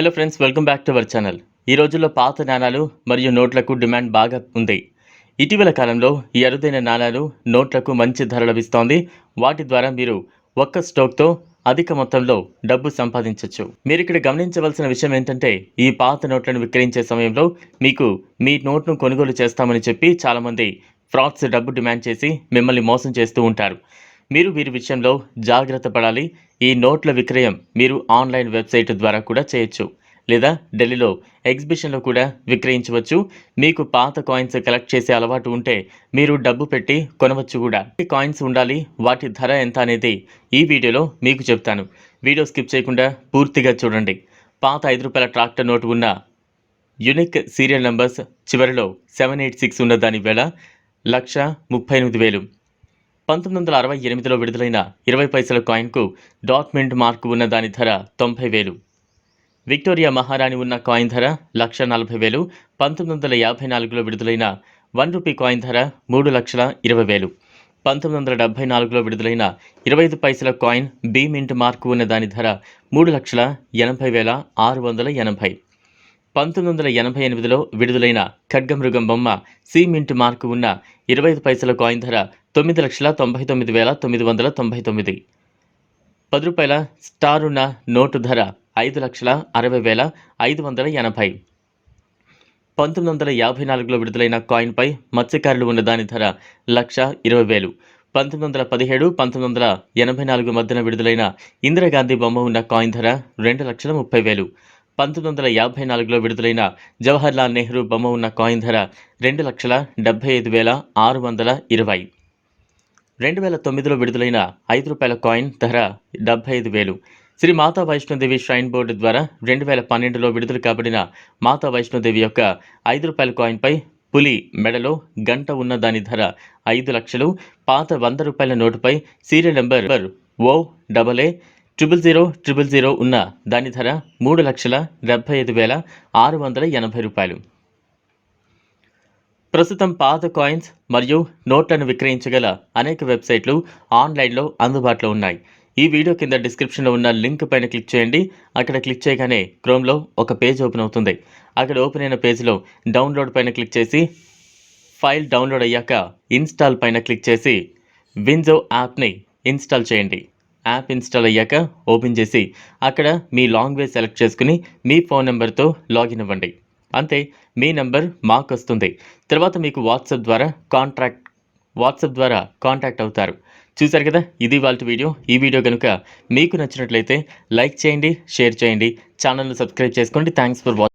Hello friends welcome back to our channel ఈ రోజుల్లో పాత నాణాలు మరియు నోట్లకు డిమాండ్ బాగా ఉంది. ఇటీవల కాలంలో ఈ అరుదైన నాణాలు నోట్లకు మంచి ధర లభిస్తోంది. వాటి ద్వారా మీరు ఒక్క స్టోక్తో అధిక మొత్తంలో డబ్బు సంపాదించవచ్చు మీరు ఇక్కడ గమనించవలసిన విషయం ఏంటంటే ఈ పాత నోట్లను విక్రయించే సమయంలో మీకు మీ నోట్ను కొనుగోలు చేస్తామని చెప్పి చాలామంది ఫ్రాడ్స్ డబ్బు డిమాండ్ చేసి మిమ్మల్ని మోసం చేస్తూ ఉంటారు. మీరు వీరి విషయంలో జాగ్రత్త పడాలి. ఈ నోట్ల విక్రయం మీరు ఆన్లైన్ వెబ్సైట్ ద్వారా కూడా చేయొచ్చు. లేదా ఢిల్లీలో ఎగ్జిబిషన్లో కూడా విక్రయించవచ్చు. మీకు పాత కాయిన్స్ కలెక్ట్ చేసే అలవాటు ఉంటే మీరు డబ్బు పెట్టి కొనవచ్చు కూడా. ఈ కాయిన్స్ ఉండాలి. వాటి ధర ఎంత అనేది ఈ వీడియోలో మీకు చెప్తాను. వీడియో స్కిప్ చేయకుండా పూర్తిగా చూడండి. పాత ఐదు రూపాయల ట్రాక్టర్ నోటు ఉన్న యునిక్ సీరియల్ నంబర్స్ చివరిలో సెవెన్ ఎయిట్ సిక్స్ ఉన్న దాని వేళ లక్ష ముప్పై ఎనిమిది వేలు. పంతొమ్మిది వందల అరవై ఎనిమిదిలో విడుదలైన ఇరవై పైసల కాయిన్కు డాట్ మింట్ మార్కు ఉన్న దాని ధర తొంభై వేలు. విక్టోరియా మహారాణి ఉన్న కాయిన్ ధర లక్ష నలభై వేలు. పంతొమ్మిది వందల యాభై నాలుగులో విడుదలైన వన్ రూపీ కాయిన్ ధర మూడు లక్షల ఇరవై వేలు. పంతొమ్మిది వందల డెబ్బై నాలుగులో విడుదలైన ఇరవై ఐదు పైసల కాయిన్ బీ మింట్ మార్కు ఉన్న దాని ధర మూడు లక్షల ఎనభై వేల ఆరు వందల ఎనభై. పంతొమ్మిది వందల ఎనభై ఎనిమిదిలో విడుదలైన ఖడ్గమృగం బొమ్మ సీమింట్ మార్కు ఉన్న ఇరవై ఐదు పైసల కాయిన్ ధర తొమ్మిది లక్షల తొంభై తొమ్మిది వేల తొమ్మిది వందల తొంభై తొమ్మిది. పది రూపాయల స్టార్ ఉన్న నోటు ధర ఐదు లక్షల అరవై వేల ఐదు వందల ఎనభై. పంతొమ్మిది వందల యాభై నాలుగులో విడుదలైన కాయిన్పై మత్స్యకారులు ఉన్న దాని ధర లక్ష ఇరవై వేలు. పంతొమ్మిది వందల పదిహేడు పంతొమ్మిది వందల ఎనభై నాలుగు మధ్యన విడుదలైన ఇందిరాగాంధీ బొమ్మ ఉన్న కాయిన్ ధర రెండు లక్షల ముప్పై వేలు. పంతొమ్మిది వందల యాభై నాలుగులో విడుదలైన జవహర్లాల్ నెహ్రూ బొమ్మ ఉన్న కాయిన్ ధర రెండు లక్షల డెబ్బై ఐదు వేల ఆరు వందల ఇరవై. రెండు వేల తొమ్మిదిలో విడుదలైన ఐదు రూపాయల కాయిన్ ధర డెబ్బై ఐదు వేలు. శ్రీ మాతా వైష్ణోదేవి ష్రైన్ బోర్డు ద్వారా రెండు వేల పన్నెండులో విడుదల కాబడిన మాతా వైష్ణోదేవి యొక్క ఐదు రూపాయల కాయిన్పై పులి మెడలో గంట ఉన్న దాని ధర ఐదు లక్షలు పాత వంద రూపాయల నోటుపై serial number O double A triple zero triple zero ఉన్న దాని ధర మూడు లక్షల డెబ్బై ఐదు వేల ఆరు వందల ఎనభై రూపాయలు. ప్రస్తుతం పాత కాయిన్స్ మరియు నోట్లను విక్రయించగల అనేక వెబ్సైట్లు ఆన్లైన్లో అందుబాటులో ఉన్నాయి. ఈ వీడియో కింద డిస్క్రిప్షన్లో ఉన్న లింక్ పైన క్లిక్ చేయండి. అక్కడ క్లిక్ చేయగానే క్రోమ్లో ఒక పేజ్ ఓపెన్ అవుతుంది. అక్కడ ఓపెన్ అయిన పేజ్లో డౌన్లోడ్ పైన క్లిక్ చేసి ఫైల్ డౌన్లోడ్ అయ్యాక ఇన్స్టాల్ పైన క్లిక్ చేసి వింజో యాప్ని ఇన్స్టాల్ చేయండి. యాప్ ఇన్స్టాల్ అయ్యాక ఓపెన్ చేసి అక్కడ మీ లాంగ్వేజ్ సెలెక్ట్ చేసుకుని మీ ఫోన్ నెంబర్తో లాగిన్ అవ్వండి. అంతే మీ నెంబర్ మాకు వస్తుంది. తర్వాత మీకు వాట్సాప్ ద్వారా కాంట్రాక్ట్ వాట్సాప్ ద్వారా కాంటాక్ట్ అవుతారు. చూశారు కదా ఇది వాళ్ళ వీడియో. ఈ వీడియో కనుక మీకు నచ్చినట్లయితే లైక్ చేయండి షేర్ చేయండి. ఛానల్ను సబ్స్క్రైబ్ చేసుకోండి. Thanks for watching